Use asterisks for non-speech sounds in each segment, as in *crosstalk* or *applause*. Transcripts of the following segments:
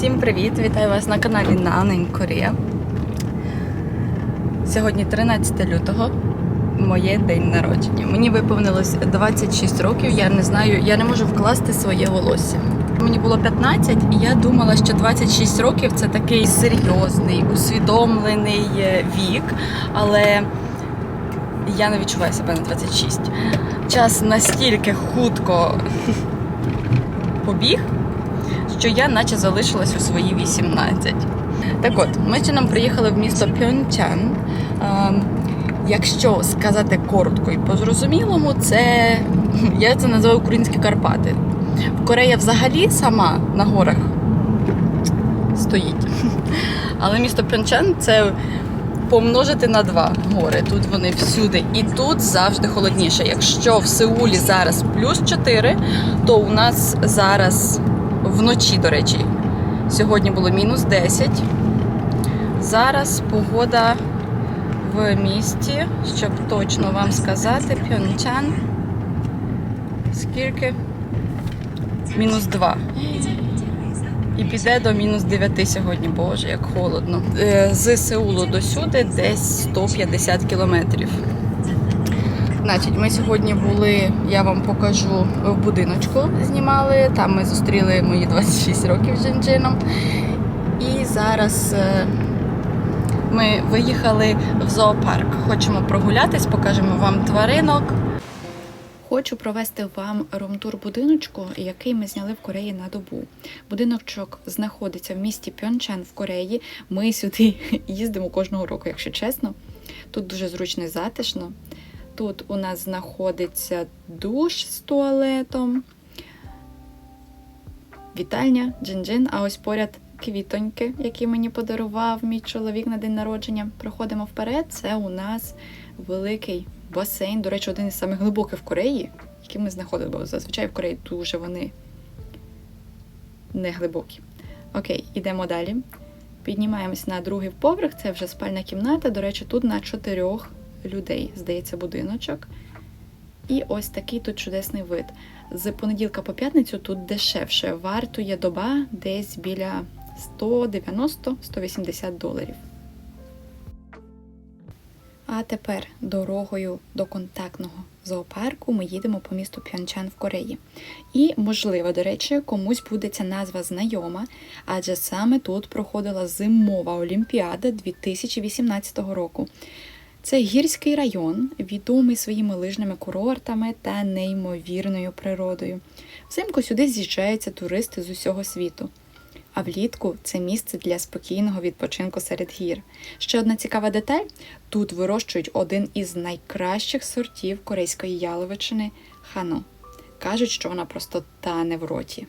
Всім привіт! Вітаю вас на каналі Нанень Корія. Сьогодні 13 лютого, моє день народження. Мені виповнилось 26 років. Я не знаю, я не можу вкласти своє волосся. Мені було 15, і я думала, що 26 років це такий серйозний, усвідомлений е, вік, але я не відчуваю себе на 26. Час настільки хутко *laughs* побіг, що я наче залишилась у свої 18. Так от, ми ще нам приїхали в місто Пьончан. Ем, Якщо сказати коротко і по-зрозумілому, це я це називаю українські Карпати. Корея взагалі сама на горах стоїть. Але місто Пьончан це помножити на два гори. Тут вони всюди. І тут завжди холодніше. Якщо в Сеулі зараз плюс 4, то у нас зараз вночі, до речі, сьогодні було мінус 10. Зараз погода в місті, щоб точно вам сказати, Пьончан. Скільки? Мінус 2. І піде до мінус 9 сьогодні, боже, як холодно. Е, З Сеулу до сюди десь 150 кілометрів. Значить, ми сьогодні були, я вам покажу в будиночку, знімали. Там ми зустріли мої 26 років з Джинджином. І зараз е, ми виїхали в зоопарк. Хочемо прогулятись, покажемо вам тваринок. Хочу провести вам румтур будиночку, який ми зняли в Кореї на добу. Будиночок знаходиться в місті Пьончан в Кореї. Ми сюди *laughs* їздимо кожного року, якщо чесно. Тут дуже зручно і затишно. Тут у нас знаходиться душ з туалетом, вітальня, джин-джин, а ось поряд квітоньки, які мені подарував мій чоловік на день народження. Проходимо вперед. Це у нас великий басейн. До речі, один із самих глибоких в Кореї, який ми знаходили, бо зазвичай в Кореї дуже вони не глибокі. Окей, ідемо далі. Піднімаємось на другий поверх, це вже спальна кімната. До речі, тут на чотирьох людей, здається, будиночок. І ось такий тут чудесний вид. З понеділка по п'ятницю тут дешевше. Вартує доба десь біля 190-180 доларів. А тепер дорогою до контактного зоопарку ми їдемо по місту Пьончан в Кореї. І, можливо, до речі, комусь буде ця назва знайома, адже саме тут проходила зимова олімпіада 2018 року. Це гірський район, відомий своїми лижними курортами та неймовірною природою. Взимку сюди з'їжджаються туристи з усього світу. А влітку це місце для спокійного відпочинку серед гір. Ще одна цікава деталь: тут вирощують один із найкращих сортів корейської яловичини хано. Кажуть, що вона просто тане в роті.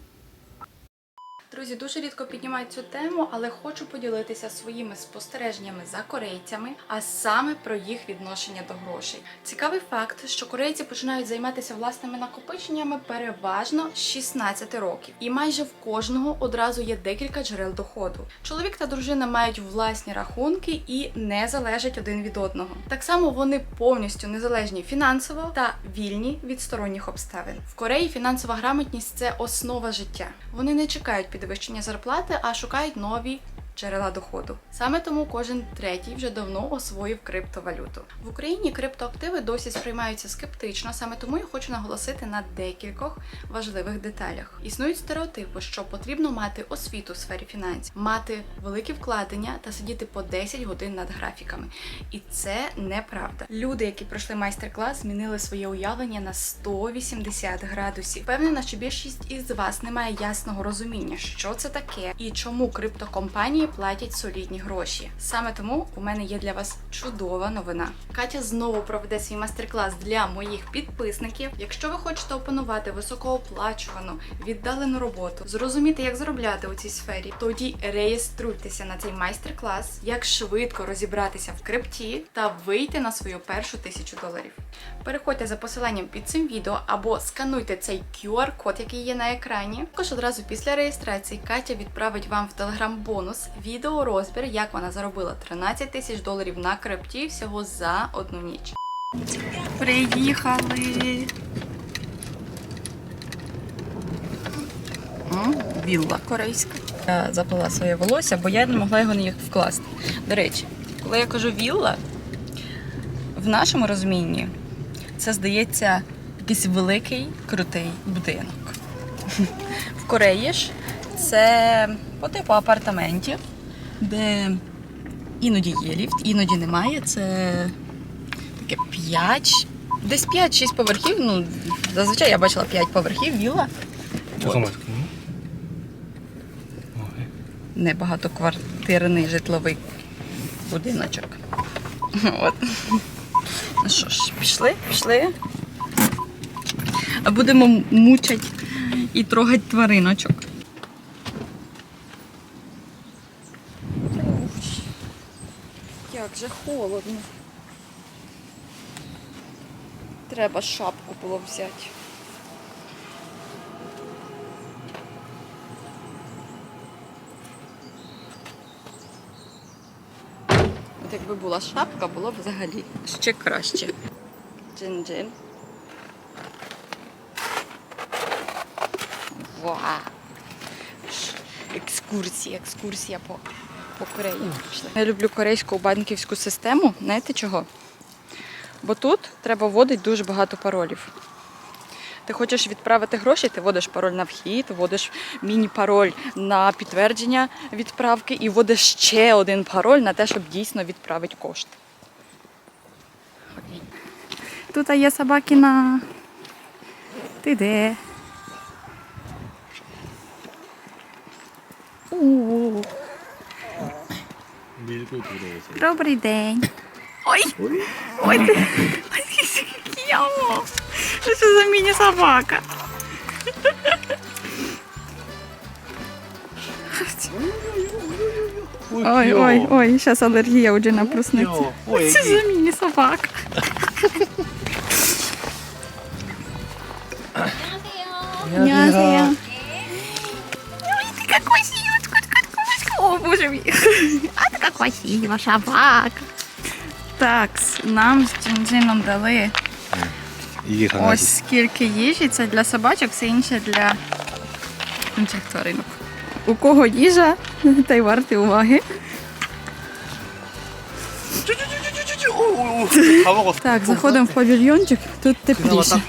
Друзі, дуже рідко піднімають цю тему, але хочу поділитися своїми спостереженнями за корейцями, а саме про їх відношення до грошей. Цікавий факт, що корейці починають займатися власними накопиченнями переважно з 16 років, і майже в кожного одразу є декілька джерел доходу. Чоловік та дружина мають власні рахунки і не залежать один від одного. Так само вони повністю незалежні фінансово та вільні від сторонніх обставин. В Кореї фінансова грамотність це основа життя. Вони не чекають підвищення зарплати, а шукають нові. Джерела доходу саме тому кожен третій вже давно освоїв криптовалюту в Україні. Криптоактиви досі сприймаються скептично. Саме тому я хочу наголосити на декількох важливих деталях. Існують стереотипи, що потрібно мати освіту в сфері фінансів, мати великі вкладення та сидіти по 10 годин над графіками. І це неправда. Люди, які пройшли майстер-клас, змінили своє уявлення на 180 градусів. Впевнена, що більшість із вас не має ясного розуміння, що це таке і чому криптокомпанії платять солідні гроші. Саме тому у мене є для вас чудова новина. Катя знову проведе свій майстер-клас для моїх підписників. Якщо ви хочете опанувати високооплачувану, віддалену роботу, зрозуміти, як заробляти у цій сфері, тоді реєструйтеся на цей майстер-клас, як швидко розібратися в крипті та вийти на свою першу тисячу доларів. Переходьте за посиланням під цим відео або скануйте цей QR-код, який є на екрані. Також одразу після реєстрації Катя відправить вам в телеграм бонус відеорозбір, як вона заробила 13 тисяч доларів на крипті всього за одну ніч. Приїхали. Вілла корейська. Я заплела своє волосся, бо я не могла його ніяк вкласти. До речі, коли я кажу вілла, в нашому розумінні це здається якийсь великий крутий будинок. *laughs* В Кореї ж це по типу апартаментів, де іноді є ліфт, іноді немає. Це таке 5, десь 5-6 поверхів. Ну, Зазвичай я бачила 5 поверхів, віла. Небагатоквартирний житловий будиночок. От. Ну що ж, пішли, пішли. А будемо мучать і трогати твариночок. Як же холодно. Треба шапку було взяти. От якби була шапка, було б взагалі ще краще. Джин-джин. Вау! Ш- Екскурсія, екскурсія по, по Кореї. Я люблю корейську банківську систему. Знаєте чого? Бо тут треба вводити дуже багато паролів. Ти хочеш відправити гроші, ти вводиш пароль на вхід, вводиш міні-пароль на підтвердження відправки і вводиш ще один пароль на те, щоб дійсно відправити. Окей. Тут є собакіна. Ти де? У, 밀고 들어오세요. Добрий день. Ой! Ой, ти. Ой, Кіямо. Що це за міні-собака? Ой, ой, ой, зараз алергія у Джина проснеться. ой, Це за міні-собака. 안녕하세요. Спасибо, собака. Так, нам з джинджином дали Їх ось скільки їжі. Це для собачок, все інше для інших тваринок. У кого їжа, *laughs* та й варти уваги. Так, заходимо в павільйончик, тут тепліше.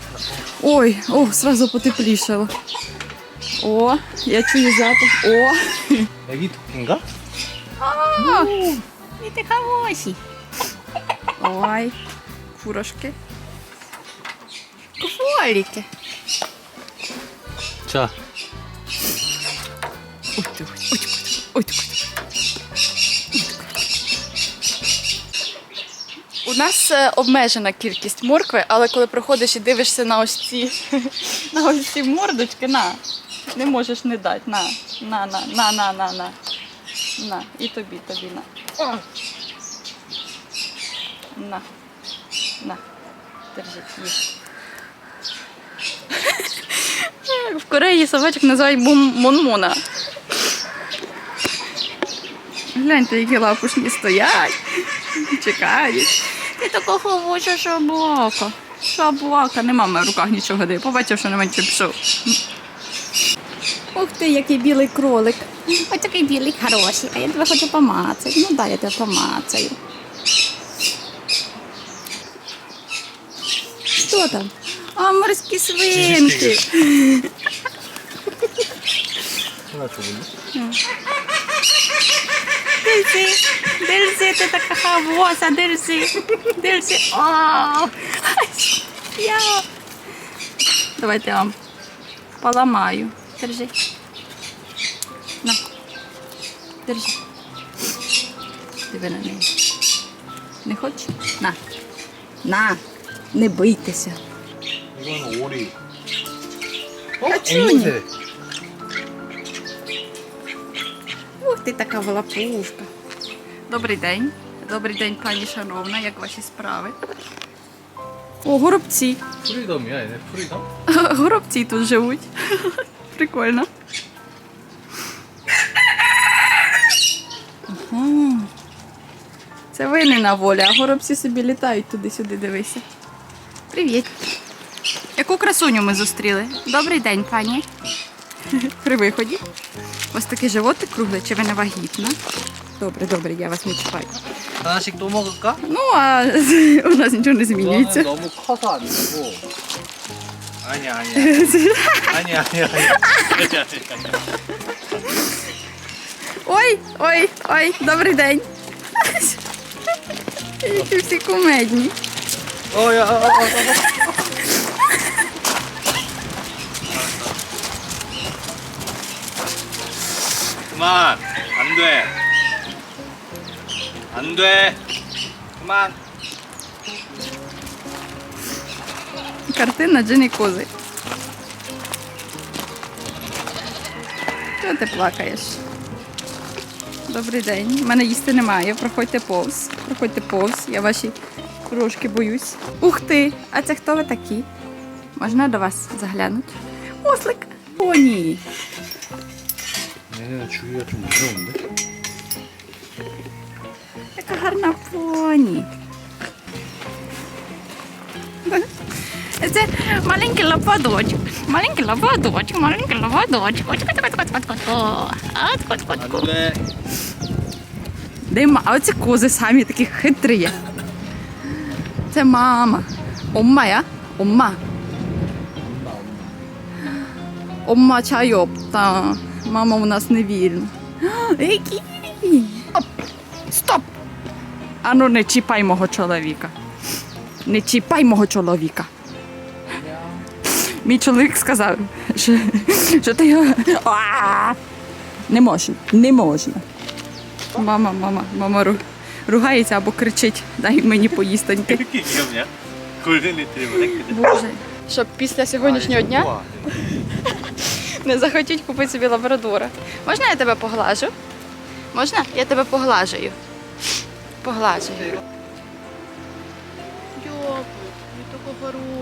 Ой, о, сразу потеплішало. О, я чую запах. О! О, Діти хороші. Ой, курошки. Кролики. Ча. Ой, ой, ой, ой. У нас е, обмежена кількість моркви, але коли приходиш і дивишся на ось ці, *laughs* на ось ці мордочки, на, не можеш не дати. На, на, на, на, на, на, на. На, і тобі, тобі на. На. На. Держіть, їж. *laughs* В Кореї собачок називають монмона. Гляньте, які лапушні стоять. Чекають. Ти такого хочеш собака. Собака. Нема в мене в руках нічого де. Побачив, що на мене пішов. Ух ти, який білий кролик. Ось такий білий хороший, а я тебе хочу помацати. Ну да, я тебе помацаю. Що там? А морські свинки. Держи, держи, ти така хавоса, держи, держи. О! Я. Давайте я вам поламаю. Держи. На. Держи. Диви на неї. Не хочеш? На. На. Не бийтеся. 이건 오리. 어, 앵무새. Ух ти така волопушка. Добрий день. Добрий день, пані шановна. Як ваші справи? О, горобці. 프리덤이야, 얘네 프리덤? Горобці тут живуть. *laughs* Прикольно. Це ви не на волі, а горобці собі літають туди-сюди, дивися. Привіт. Яку красуню ми зустріли? Добрий день, пані. *laughs* При виході. У вас такий животик круглий, чи ви не вагітна? Добре, добре, я вас не чіпаю. 하나씩 또 먹을까? Ну, а *laughs* у нас нічого не 너는 змінюється. 너무 커서 안 되고. *laughs* 아니야 아니야. 아니야 아니야 아니야. 아니야 아니야. Ой, ой, ой, добрий день. Які всі кумедні. 어야. 어, 어, 어. 그만 안 돼. 안 돼. 그만. Картина Джині Кози. Чого ти плакаєш? Добрий день. У мене їсти немає. Проходьте повз. Проходьте повз. Я ваші трошки боюсь. Ух ти! А це хто ви такі? Можна до вас заглянути? Ослик. О, ні. Яка гарна поні. Це маленький лападочок. Маленький лападочок, маленький лападочок. Дима, а оці кози самі такі хитрі. Це мама. Омма, я? Омма. Омма чайопта. Мама у нас не вільна. Оп! Стоп! Ану, не чіпай мого чоловіка. Не чіпай мого чоловіка. Мій чоловік сказав, що що ти його не можна, не можна. Мама, мама, мама ругається або кричить, дай мені поїстоньки. Боже, щоб після сьогоднішнього дня не захотіть купити собі лабрадора. Можна я тебе поглажу? Можна? Я тебе поглажую. Поглажую. Йо, такого руку.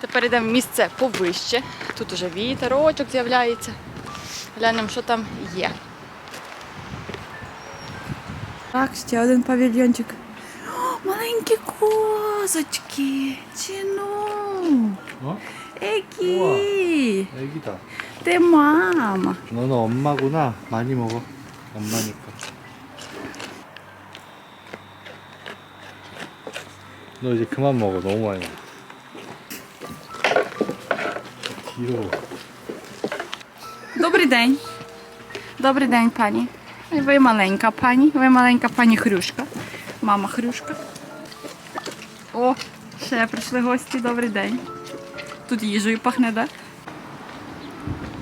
Тепер йдемо в місце повище. Тут уже вітерочок з'являється. Глянемо, що там є. Так, ще один павільйончик. О, маленькі козочки. Чину. 어? Які. 애기다 Ти мама. 너는 엄마구나 많이 먹어 엄마니까 너 이제 그만 먹어 너무 많이 먹어 Добрий день. Добрий день, пані. Ви маленька пані, ви маленька пані Хрюшка. Мама Хрюшка. О, ще прийшли гості, добрий день. Тут їжею пахне, да?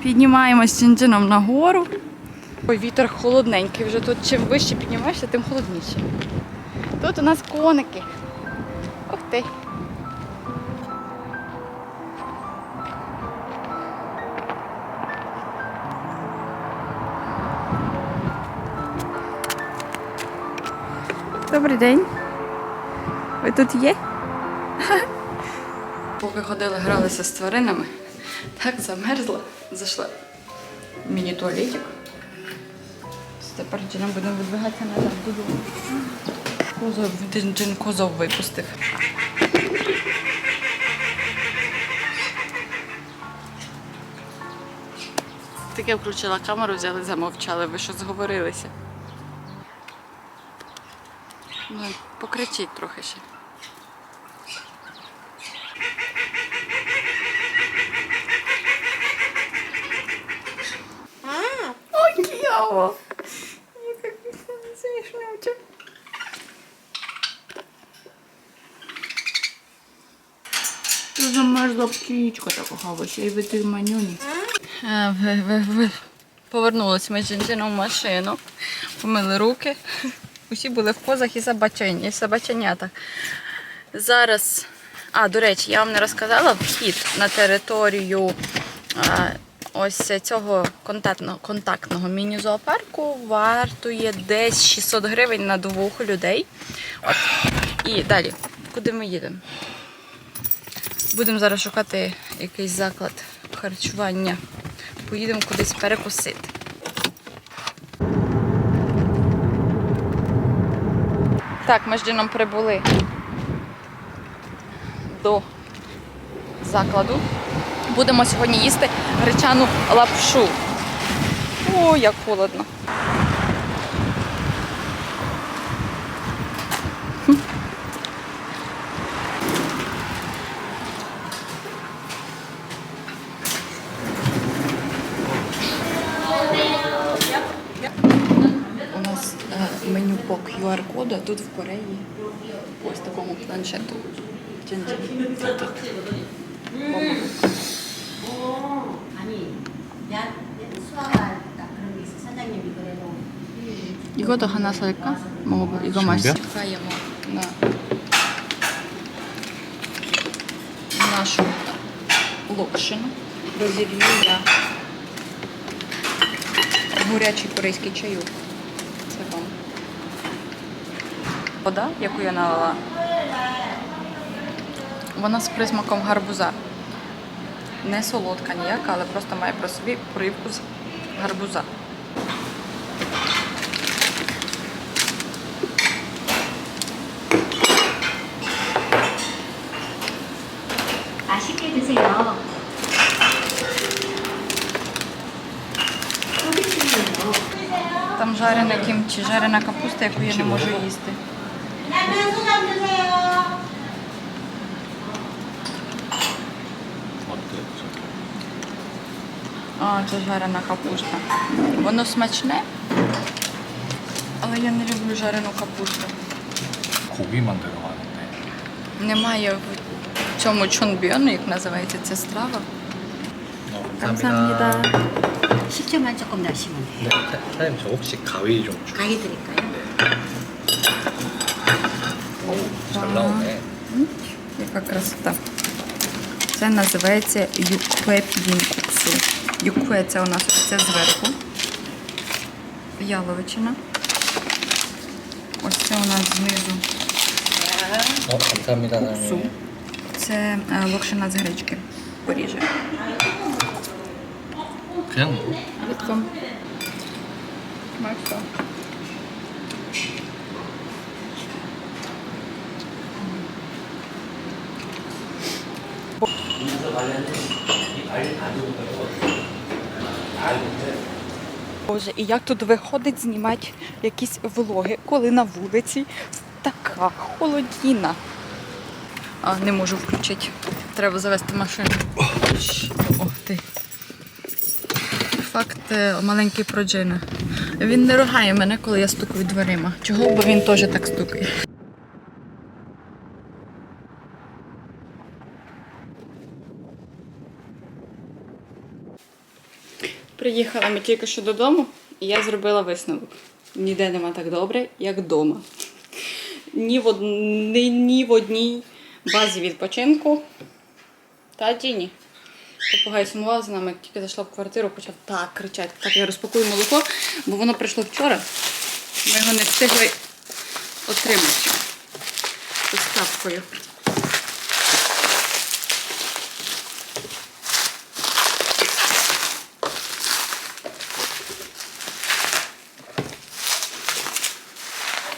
Піднімаємось Чинджином нагору. Ой, вітер холодненький. Вже тут чим вище піднімаєшся, тим холодніше. Тут у нас коники. Ух ти. Добрий день. Ви тут є? Поки ходили, гралися з тваринами, так замерзла, зайшла в міні-туалетик. Тепер джином будемо відбігатися назад додому. Козов, джин козов випустив. Таке включила камеру, взяли, замовчали. Ви що зговорилися? Ну, покричіть трохи ще. Ой, кіяво! Як смішнюче. Тут замерзла птічка такого, ще й витир манюні. Повернулися ми з Джинджином в машину, помили руки. Усі були в позах і собачені, і собаченята. Зараз, а, до речі, я вам не розказала вхід на територію ось цього контактного, контактного міні-зоопарку вартує десь 600 гривень на двох людей. От. І далі, куди ми їдемо? Будемо зараз шукати якийсь заклад харчування. Поїдемо кудись перекусити. Так, ми з Джином прибули до закладу. Будемо сьогодні їсти гречану лапшу. О, як холодно. У нас е, меню по QR-коду, а тут в Кореї ось такому планшету. Джин-джин. Тут. 아니, 야, 수아가 딱 그런 게 있어. 사장님이 그래도. 이것도 하나 살까? 먹어봐. 이거 맛있어. чекаємо на нашу локшину. Розірву я горячий корейський чайок. Вода, яку я налила, вона з присмаком гарбуза. Не солодка ніяка, але просто має про собі привкус гарбуза. 맛있게 드세요. 서비스는요. Там жарене кімчі, жарена капуста, яку я не можу їсти. 라면 소감 드세요. 어때? А, це жарена капуста. Воно смачне, але я не люблю жарену капусту. 고기만 들어가는데 Немає в цьому чонбьону, як називається ця страва. 어, 감사합니다. 10점만 조금 넣으시면 돼요. 네, 사- 사장님 저 혹시 가위 좀 주- 가게 드릴까요? червоне. Яка красота. Це називається юкве п'їнкуксу. Юкве це у нас це зверху. Яловичина. Ось це у нас знизу. Куксу. Це е, локшина з гречки. Поріже. Кем? Витком. 사장님 Це е, локшина з гречки. Поріже. 그냥 Рідко. Смачно. Боже, і як тут виходить знімати якісь влоги, коли на вулиці така холодіна. А, не можу включити. Треба завести машину. Ох ти. Факт е, маленький про Джина. Він не ругає мене, коли я стукаю дверима. Чого? Бо він теж так стукає. Приїхала ми тільки що додому, і я зробила висновок. Ніде нема так добре, як вдома. Ні в, од... ні, в одній базі відпочинку. Та Діні. Попугай сумував за нами, як тільки зайшла в квартиру, почав так кричати. Так, я розпакую молоко, бо воно прийшло вчора. Ми його не встигли отримати. З капкою.